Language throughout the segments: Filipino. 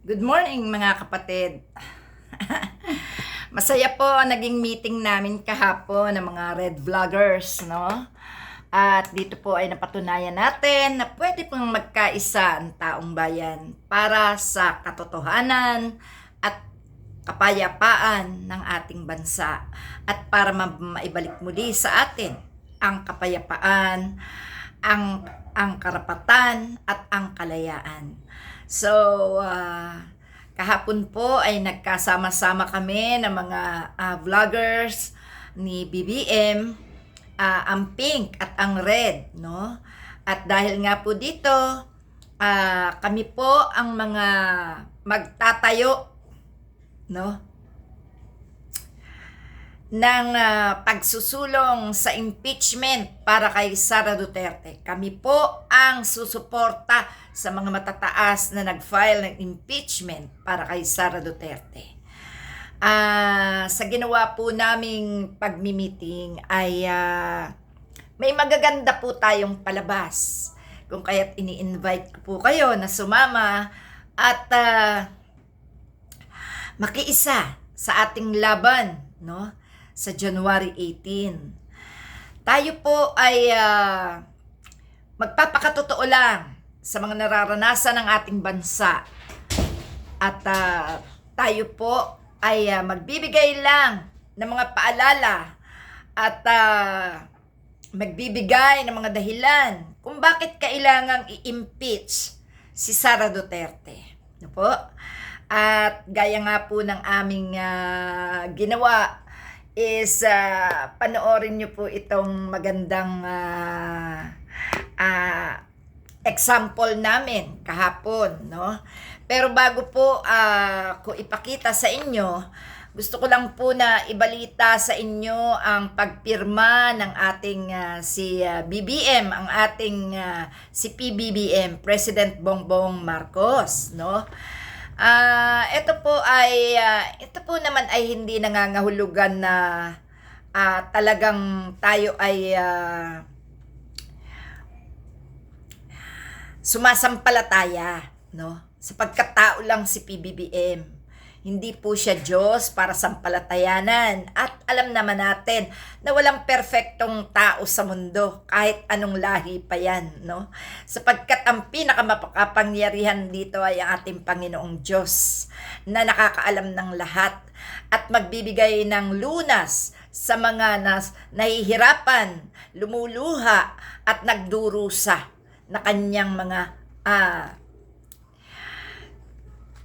Good morning mga kapatid. Masaya po naging meeting namin kahapon ng mga red vloggers, no? At dito po ay napatunayan natin na pwede pong magkaisa ang taong bayan para sa katotohanan at kapayapaan ng ating bansa at para ma- maibalik muli sa atin ang kapayapaan, ang ang karapatan at ang kalayaan. So, ah, kahapon po ay nagkasama-sama kami ng mga ah, vloggers ni BBM, ah, ang pink at ang red, no? At dahil nga po dito, ah, kami po ang mga magtatayo, no? Ng ah, pagsusulong sa impeachment para kay Sara Duterte. Kami po ang susuporta sa mga matataas na nag-file ng impeachment para kay Sara Duterte. Ah, sa ginawa po naming pagmi-meeting ay ah, may magaganda po tayong palabas. Kung kaya't ini-invite ko po kayo na sumama at ah, makiisa sa ating laban, no? Sa January 18. Tayo po ay ah, magpapakatotoo lang sa mga nararanasan ng ating bansa. At ah, tayo po ay ah, magbibigay lang ng mga paalala at ah, magbibigay ng mga dahilan kung bakit kailangang i-impeach si Sara Duterte. Ano po? At gaya nga po ng aming ah, ginawa is ah, panoorin niyo po itong magandang ah, ah, example namin kahapon, no? Pero bago po ah, ko ipakita sa inyo, gusto ko lang po na ibalita sa inyo ang pagpirma ng ating ah, si ah, BBM, ang ating ah, si PBBM, President Bongbong Marcos, no? Ah, ito po ay ah, ito po naman ay hindi nangangahulugan na ah, talagang tayo ay ah, sumasampalataya, no? Sapagkat tao lang si PBBM. Hindi po siya Diyos para sampalatayanan. At alam naman natin na walang perfectong tao sa mundo, kahit anong lahi pa yan, no? Sapagkat ang pinakamakapangyarihan dito ay ang ating Panginoong Diyos na nakakaalam ng lahat at magbibigay ng lunas sa mga nas, nahihirapan, lumuluha at nagdurusa na kanyang mga ah,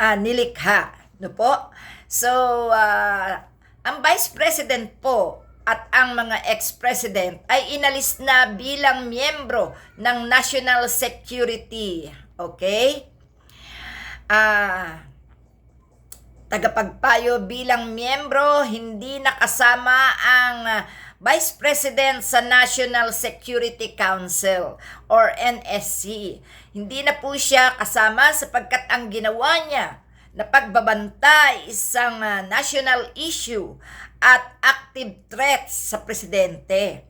ah, nilikha. No po? So, ah, ang Vice President po at ang mga ex-president ay inalis na bilang miyembro ng National Security. Okay? Ah, tagapagpayo bilang miyembro, hindi nakasama ang Vice President sa National Security Council or NSC. Hindi na po siya kasama sapagkat ang ginawa niya na pagbabantay isang ah, national issue at active threat sa presidente.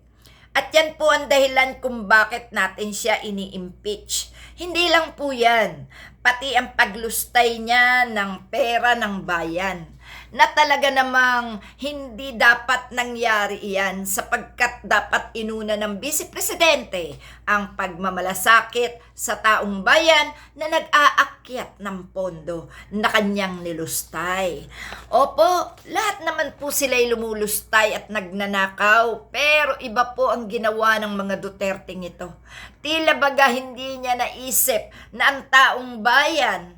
At yan po ang dahilan kung bakit natin siya ini-impeach. Hindi lang po yan, pati ang paglustay niya ng pera ng bayan na talaga namang hindi dapat nangyari iyan sapagkat dapat inuna ng Vice Presidente ang pagmamalasakit sa taong bayan na nag-aakyat ng pondo na kanyang nilustay. Opo, lahat naman po sila'y lumulustay at nagnanakaw pero iba po ang ginawa ng mga Duterte ito. Tila baga hindi niya naisip na ang taong bayan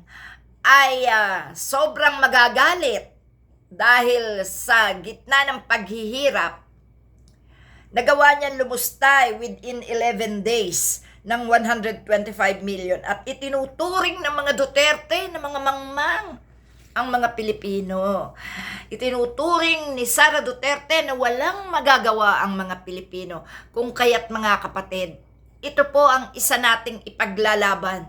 ay ah, sobrang magagalit dahil sa gitna ng paghihirap, nagawa niyan lumustay within 11 days ng 125 million at itinuturing ng mga Duterte ng mga mangmang ang mga Pilipino. Itinuturing ni Sara Duterte na walang magagawa ang mga Pilipino. Kung kaya't mga kapatid, ito po ang isa nating ipaglalaban.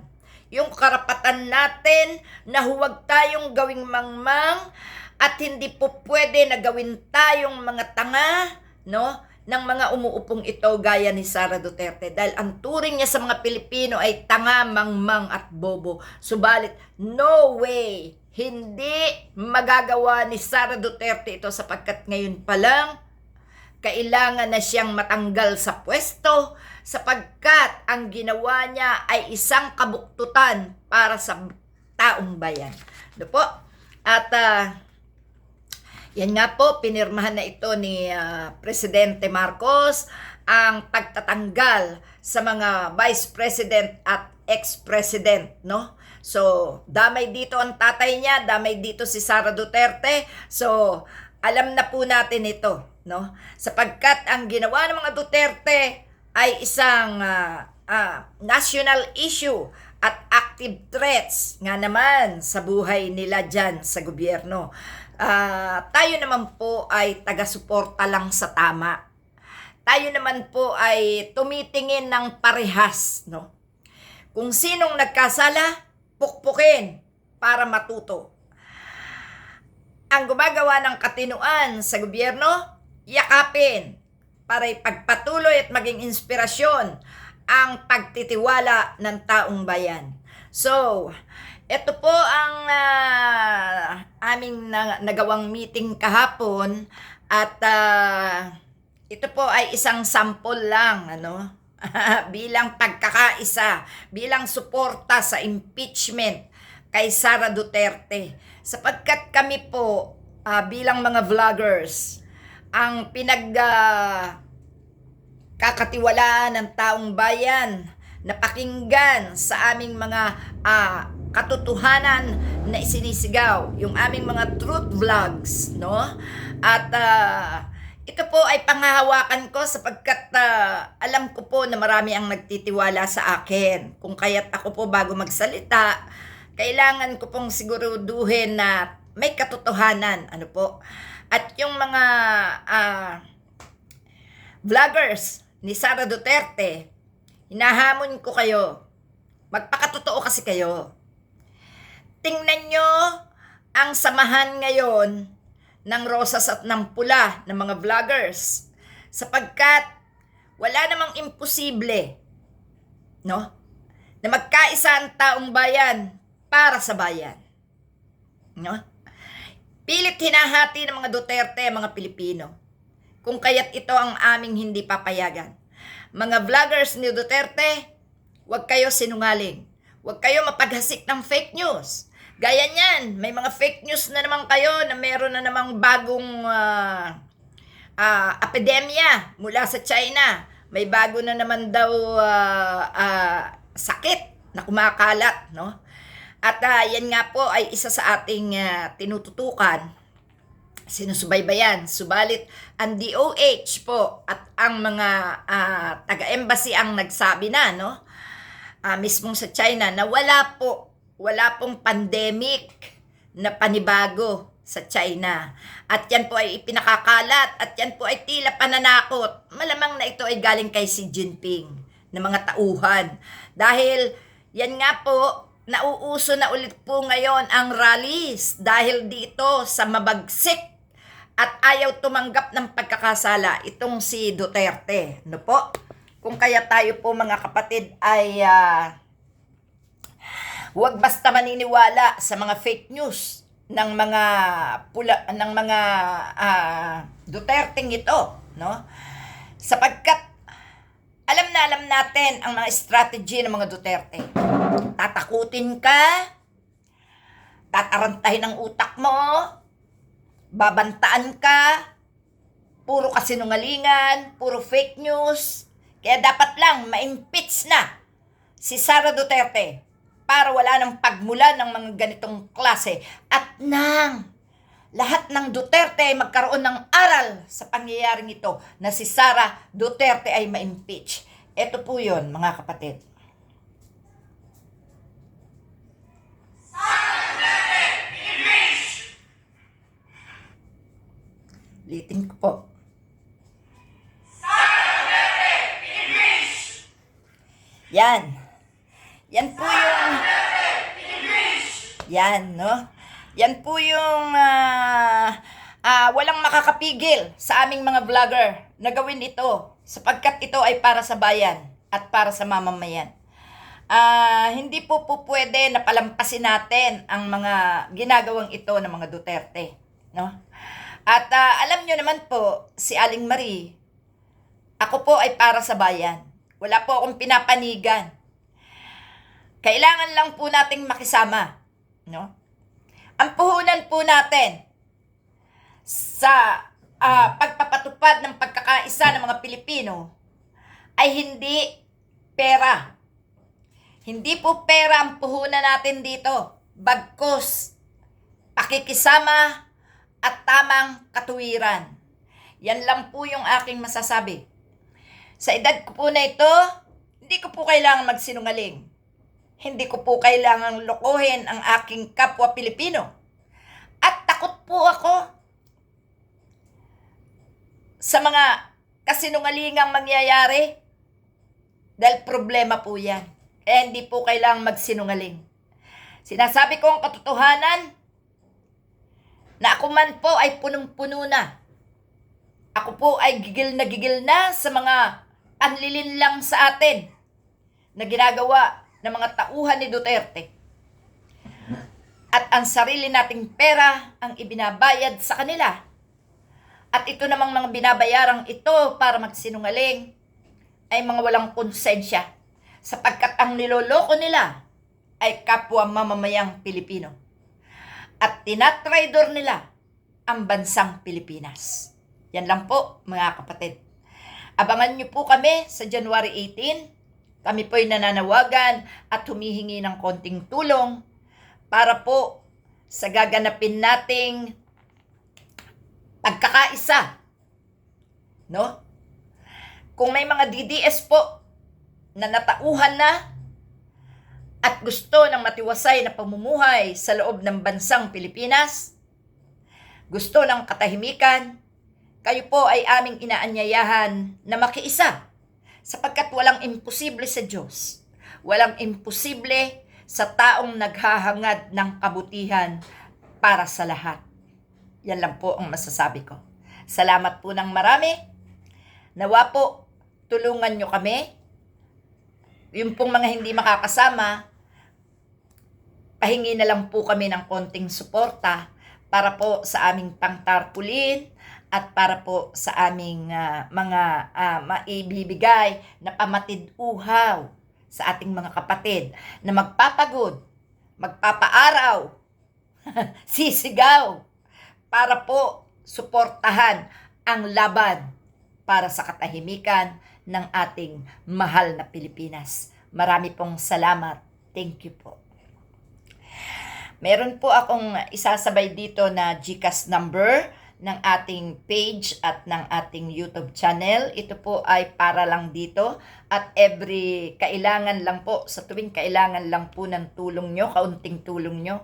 Yung karapatan natin na huwag tayong gawing mangmang at hindi po pwede na gawin tayong mga tanga, no? ng mga umuupong ito gaya ni Sara Duterte dahil ang turing niya sa mga Pilipino ay tanga, mangmang at bobo. Subalit, no way, hindi magagawa ni Sara Duterte ito sapagkat ngayon pa lang kailangan na siyang matanggal sa pwesto sapagkat ang ginawa niya ay isang kabuktutan para sa taong bayan. Ano po? At ah, yan nga po, pinirmahan na ito ni ah, Presidente Marcos ang pagtatanggal sa mga Vice President at Ex-President, no? So, damay dito ang tatay niya, damay dito si Sara Duterte. So, alam na po natin ito, no? Sapagkat ang ginawa ng mga Duterte ay isang ah, ah, national issue at active threats nga naman sa buhay nila dyan sa gobyerno. Ah, tayo naman po ay taga-suporta lang sa tama. Tayo naman po ay tumitingin ng parehas, no? Kung sinong nagkasala, pukpukin para matuto. Ang gumagawa ng katinuan sa gobyerno, yakapin para ipagpatuloy at maging inspirasyon ang pagtitiwala ng taong bayan. So, ito po ang ah, aming na- nagawang meeting kahapon at ah, ito po ay isang sample lang ano bilang pagkakaisa, bilang suporta sa impeachment kay Sara Duterte. Sapagkat kami po ah, bilang mga vloggers ang pinag kakatiwalaan ng taong bayan na pakinggan sa aming mga ah, katotohanan na isinisigaw, yung aming mga truth vlogs, no? At ah, ito po ay panghahawakan ko sapagkat ah, alam ko po na marami ang nagtitiwala sa akin. Kung kaya't ako po bago magsalita, kailangan ko pong siguruduhin na may katotohanan, ano po. At yung mga ah, vloggers ni Sara Duterte, hinahamon ko kayo. Magpakatotoo kasi kayo. Tingnan nyo ang samahan ngayon ng rosas at ng pula ng mga vloggers. Sapagkat wala namang imposible, no? Na magkaisa ang taong bayan para sa bayan. No? Pilit hinahati ng mga Duterte mga Pilipino. Kung kaya't ito ang aming hindi papayagan. Mga vloggers ni Duterte, huwag kayo sinungaling. Huwag kayo mapaghasik ng fake news. Gaya niyan, may mga fake news na naman kayo na meron na namang bagong ah, ah, epidemya mula sa China. May bago na naman daw ah, ah, sakit na kumakalat, no? At ah, yan nga po ay isa sa ating ah, tinututukan sinusubaybayan. Subalit, ang DOH po at ang mga ah, taga-embassy ang nagsabi na, no? Ah, mismong sa China na wala po, wala pong pandemic na panibago sa China. At yan po ay ipinakakalat at yan po ay tila pananakot. Malamang na ito ay galing kay Xi Jinping na mga tauhan. Dahil yan nga po, nauuso na ulit po ngayon ang rallies dahil dito sa mabagsik at ayaw tumanggap ng pagkakasala itong si Duterte. No po? Kung kaya tayo po mga kapatid ay ah, huwag basta maniniwala sa mga fake news ng mga pula ng mga ah, Duterte ito, no? Sapagkat alam na alam natin ang mga strategy ng mga Duterte. Tatakutin ka, tatarantahin ang utak mo, babantaan ka, puro kasinungalingan, puro fake news. Kaya dapat lang ma-impeach na si Sara Duterte para wala ng pagmula ng mga ganitong klase at nang lahat ng Duterte ay magkaroon ng aral sa pangyayaring ito na si Sara Duterte ay ma-impeach. Ito po yun, mga kapatid. Litin ko po. Yan. Yan po yung... Yan, no? Yan po yung... ah ah, walang makakapigil sa aming mga vlogger na gawin ito sapagkat ito ay para sa bayan at para sa mamamayan. Ah, hindi po po pwede na palampasin natin ang mga ginagawang ito ng mga Duterte, no? At ah, alam nyo naman po, si Aling Marie, ako po ay para sa bayan. Wala po akong pinapanigan. Kailangan lang po nating makisama, no? Ang puhunan po natin sa ah, pagpapatupad ng pagkakaisa ng mga Pilipino ay hindi pera. Hindi po pera ang puhunan natin dito. Bagkus, pakikisama at tamang katuwiran. Yan lang po yung aking masasabi. Sa edad ko po na ito, hindi ko po kailangan magsinungaling. Hindi ko po kailangan lokohin ang aking kapwa Pilipino. At takot po ako sa mga kasinungalingang mangyayari dahil problema po yan. Eh, hindi po kailangang magsinungaling. Sinasabi ko ang katotohanan na ako man po ay punong-puno na. Ako po ay gigil na gigil na sa mga panlilin lang sa atin na ginagawa ng mga tauhan ni Duterte. At ang sarili nating pera ang ibinabayad sa kanila. At ito namang mga binabayarang ito para magsinungaling ay mga walang konsensya sapagkat ang niloloko nila ay kapwa mamamayang Pilipino. At tinatraidor nila ang bansang Pilipinas. Yan lang po mga kapatid. Abangan niyo po kami sa January 18. Kami po'y nananawagan at humihingi ng konting tulong para po sa gaganapin nating pagkakaisa. No? Kung may mga DDS po na natauhan na at gusto ng matiwasay na pamumuhay sa loob ng bansang Pilipinas, gusto ng katahimikan, kayo po ay aming inaanyayahan na makiisa sapagkat walang imposible sa Diyos. Walang imposible sa taong naghahangad ng kabutihan para sa lahat. Yan lang po ang masasabi ko. Salamat po ng marami. Nawa po, tulungan nyo kami. Yung pong mga hindi makakasama, pahingi na lang po kami ng konting suporta para po sa aming pangtarpulin at para po sa aming ah, mga ah, maibibigay na pamatid uhaw sa ating mga kapatid na magpapagod, magpapaaraw, sisigaw para po suportahan ang laban para sa katahimikan ng ating mahal na Pilipinas. Marami pong salamat. Thank you po. Meron po akong isasabay dito na GCash number ng ating page at ng ating YouTube channel. Ito po ay para lang dito at every kailangan lang po, sa tuwing kailangan lang po ng tulong nyo, kaunting tulong nyo,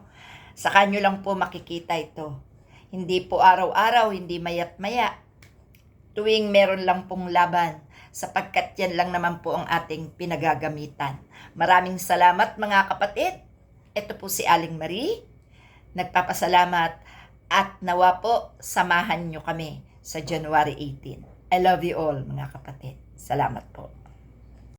saka nyo lang po makikita ito. Hindi po araw-araw, hindi mayat maya. Tuwing meron lang pong laban sapagkat yan lang naman po ang ating pinagagamitan. Maraming salamat mga kapatid. Ito po si Aling Marie. Nagpapasalamat at nawa po samahan nyo kami sa January 18. I love you all mga kapatid. Salamat po.